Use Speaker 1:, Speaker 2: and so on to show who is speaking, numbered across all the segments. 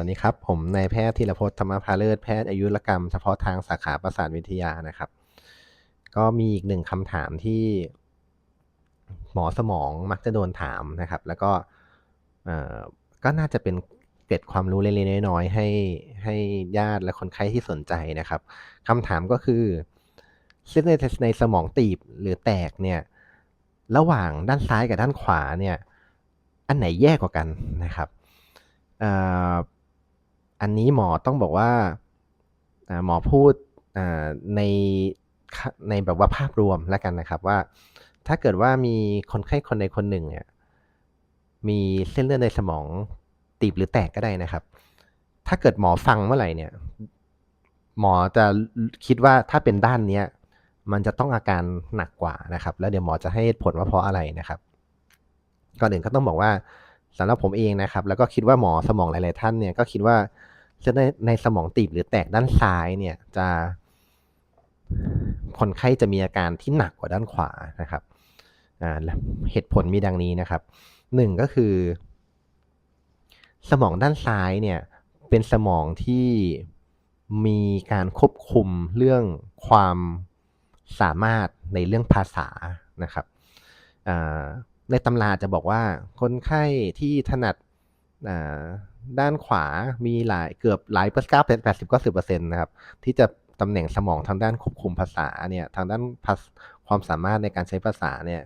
Speaker 1: วัสดีครับ ผมนายแพทย์ธีรพจน์ธรรมภาเลิศแพทย์อายุรกรรมเฉพาะทางสาขาประสาทวิทยานะครับ ก็มีอีกหนึ่งคำถามที่ หมอสมองมักจะโดนถามนะครับ แล้วก็ก็น่าจะเป็นเกร็ดความรู้เล็กๆน้อยๆให้ให้ญาติและคนไข้ที่สนใจนะครับคำถามก็คือเส้นในในสมองตีบหรือแตกเนี่ย ระหว่างด้านซ้ายกับด้านขวาเนี่ย อันไหนแย่กว่ากันนะครับ อันนี้หมอต้องบอกว่าหมอพูดในในแบบว่าภาพรวมแล้วกันนะครับว่า ถ้าเกิดว่ามีคนไข้คนใดคนหนึ่งเนี่ยมีเส้นเลือดในสมองตีบหรือแตกก็ได้นะครับ ถ้าเกิดหมอฟังเมื่อไหร่เนี่ย หมอจะคิดว่าถ้าเป็นด้านเนี้ยมันจะต้องอาการหนักกว่านะครับ แล้วเดี๋ยวหมอจะให้ผลว่าเพราะอะไรนะครับ ก่อนอื่นก็ต้องบอกว่า สำหรับผมเองนะครับ แล้วก็คิดว่าหมอสมองหลาย ๆ ท่านเนี่ยก็คิดว่าเส้นในสมองตีบหรือแตกด้านซ้ายเนี่ยจะคนไข้จะมีอาการที่หนักกว่าด้านขวานะครับเหตุผลมีดังนี้นะครับหนึ่งก็คือ สมองด้านซ้ายเนี่ยเป็นสมองที่มีการควบคุมเรื่องความสามารถในเรื่องภาษานะครับ ในตำราจะบอกว่า คนไข้ที่ถนัดด้านขวามีหลายเกือบหลายเปอร์เซ็นต์แปดสิบก็สิบเปอร์เซ็นต์นะครับ ที่จะตำแหน่งสมองทางด้านควบคุมภาษาเนี่ยทางด้านความสามารถในการใช้ภาษาเนี่ย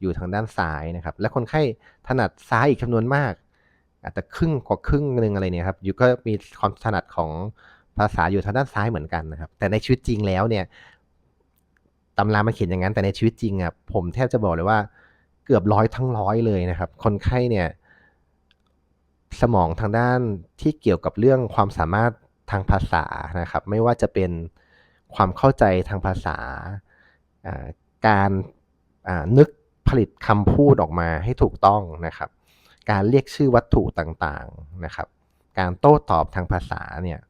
Speaker 1: อยู่ทางด้านซ้ายนะครับ และคนไข้ถนัดซ้ายอีกจำนวนมาก อาจจะครึ่งกว่าครึ่งหนึ่งอะไรเนี่ยครับอยู่ก็มีความถนัดของภาษาอยู่ทางด้านซ้ายเหมือนกันนะครับ แต่ในชีวิตจริงแล้วเนี่ยตำรามันเขียนอย่างนั้นแต่ในชีวิตจริงอะผมแทบจะบอกเลยว่า เกือบร้อยทั้งร้อยเลยนะครับ คนไข้เนี่ยสมองทางด้านที่เกี่ยวกับเรื่องความสามารถทางภาษานะครับ ไม่ว่าจะเป็นความเข้าใจทางภาษา การนึกผลิตคำพูดออกมาให้ถูกต้องนะครับ การเรียกชื่อวัตถุต่างๆนะครับ การโต้ตอบทางภาษาเนี่ย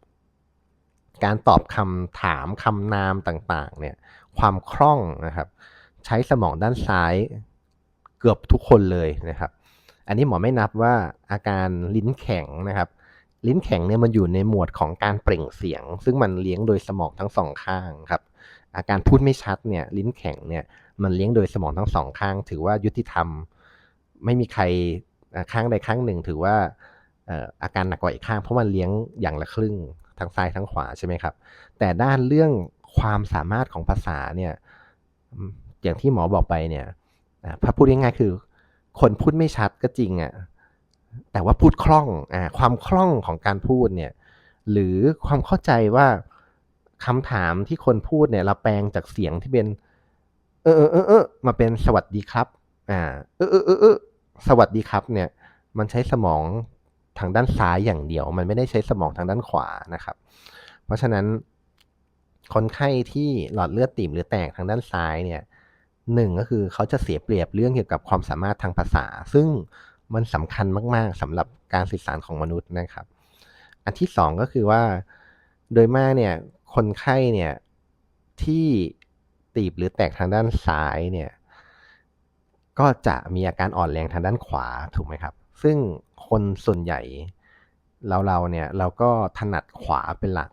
Speaker 1: การตอบคำถามคำนามต่างๆเนี่ยความคล่องนะครับ ใช้สมองด้านซ้าย กือบทุกคนเลยนะครับ อันนี้หมอไม่นับว่าอาการลิ้นแข็งนะครับ ลิ้นแข็งเนี่ยมันอยู่ในหมวดของการเปล่งเสียง ซึ่งมันเลี้ยงโดยสมองทั้งสองข้างครับ อาการพูดไม่ชัดเนี่ยลิ้นแข็งเนี่ยมันเลี้ยงโดยสมองทั้งสองข้าง ถือว่ายุติธรรม ไม่มีใครข้างใดข้างหนึ่ง ถือว่าอาการหนักกว่าอีกข้าง เพราะมันเลี้ยงอย่างละครึ่งทั้งซ้ายทั้งขวาใช่ไหมครับ แต่ด้านเรื่องความสามารถของภาษาเนี่ยอย่างที่หมอบอกไปเนี่ย พอพูดง่ายๆคือ คนพูดไม่ชัดก็จริงอะแต่ว่าพูดคล่องอ่าความคล่องของการพูดเนี่ยหรือความเข้าใจว่าคำถามที่คนพูดเนี่ยเราแปลงจากเสียงที่เป็น เออเออเออเออมาเป็นสวัสดีครับ อ่า เออเออเออเออสวัสดีครับ เนี่ย มันใช้สมองทางด้านซ้ายอย่างเดียว มันไม่ได้ใช้สมองทางด้านขวานะครับ เพราะฉะนั้นคนไข้ที่หลอดเลือดตีบหรือแตกทางด้านซ้ายเนี่ย หนึ่งก็คือเขาจะเสียเปรียบเรื่องเกี่ยวกับความสามารถทางภาษา ซึ่งมันสำคัญมาก ๆสำหรับการสื่อสารของมนุษย์นะครับ อันที่สองก็คือว่าโดยมากเนี่ยคนไข้เนี่ยที่ตีบหรือแตกทางด้านซ้ายเนี่ยก็จะมีอาการอ่อนแรงทางด้านขวาถูกไหมครับ ซึ่งคนส่วนใหญ่เราเราเนี่ยเราก็ถนัดขวาเป็นหลัก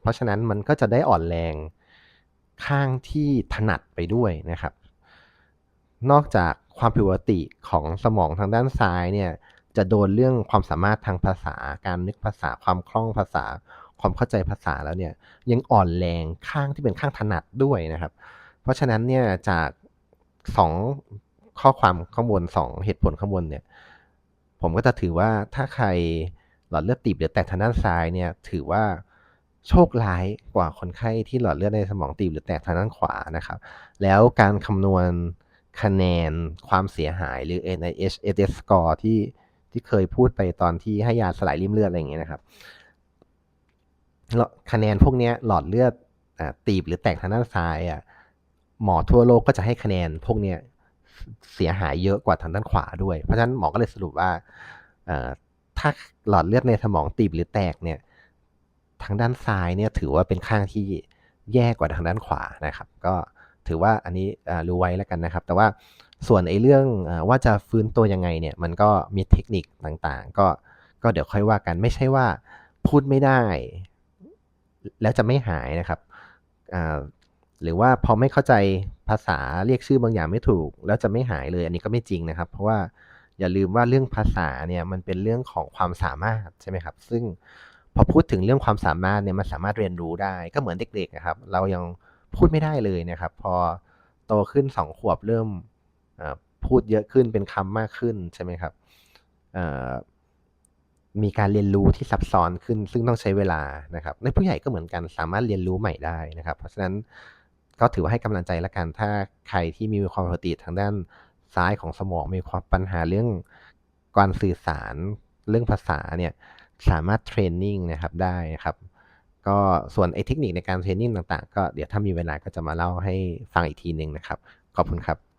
Speaker 1: เพราะฉะนั้นมันก็จะได้อ่อนแรงข้างที่ถนัดไปด้วยนะครับ นอกจากความผิดปกติของสมองทางด้านซ้ายเนี่ยจะโดนเรื่องความสามารถทางภาษา การนึกภาษาความคล่องภาษา ความเข้าใจภาษาแล้วเนี่ยยังอ่อนแรงข้างที่เป็นข้างถนัดด้วยนะครับ เพราะฉะนั้นเนี่ยจากสองข้อความข้างบนสองเหตุผลข้างบนเนี่ยผมก็จะถือว่าถ้าใครหลอดเลือดตีบหรือแตกทางด้านซ้ายเนี่ยถือว่าโชคร้ายกว่าคนไข้ที่หลอดเลือดในสมองตีบหรือแตกทางด้านขวานะครับ แล้วการคำนวณ คะแนนความเสียหายหรือ NIH AS score ที่ที่เคยพูดไปตอนที่ให้ยาสลายริ่มเลือดอะไรอย่างเงี้ยนะครับคะแนนพวกนี้หลอดเลือดตีบหรือแตกทางด้านซ้ายอะหมอทั่วโลกก็จะให้คะแนนพวกเนี้ยเสียหายเยอะกว่าทางด้านขวาด้วย เพราะฉะนั้นหมอก็เลยสรุปว่าถ้าหลอดเลือดในสมองตีบหรือแตกเนี่ยทางด้านซ้ายเนี่ยถือว่าเป็นข้างที่แย่กว่าทางด้านขวานะครับ ก็ ถือว่าอันนี้รู้ไว้แล้วกันนะครับ แต่ว่าส่วนไอ้เรื่องว่าจะฟื้นตัวยังไงเนี่ยมันก็มีเทคนิคต่างๆ ก็ก็เดี๋ยวค่อยว่ากันไม่ใช่ว่าพูดไม่ได้ แล้วจะไม่หายนะครับหรือว่าพอไม่เข้าใจภาษาเรียกชื่อบางอย่างไม่ถูก แล้วจะไม่หายเลย อันนี้ก็ไม่จริงนะครับ เพราะว่าอย่าลืมว่าเรื่องภาษาเนี่ยมันเป็นเรื่องของความสามารถใช่ไหมครับ ซึ่งพอพูดถึงเรื่องความสามารถเนี่ยมันสามารถเรียนรู้ได้ก็เหมือนเด็กๆนะครับ เรายัง พูดไม่ได้เลยนะครับ พอโตขึ้นสองขวบเริ่มพูดเยอะขึ้นเป็นคำมากขึ้นใช่ไหมครับมีการเรียนรู้ที่ซับซ้อนขึ้น ซึ่งต้องใช้เวลานะครับในผู้ใหญ่ก็เหมือนกันสามารถเรียนรู้ใหม่ได้นะครับ เพราะฉะนั้นก็ถือว่าให้กำลังใจละกันถ้าใครที่มีความปกติทางด้านซ้ายของสมองมีความปัญหาเรื่องการสื่อสารเรื่องภาษาเนี่ยสามารถเทรนนิ่งนะครับได้นะครับ ก็ส่วนไอ้เทคนิคในการเทรนนิ่งต่างๆ ก็เดี๋ยวถ้ามีเวลาก็จะมาเล่าให้ฟังอีกทีหนึ่งนะครับ ขอบคุณครับ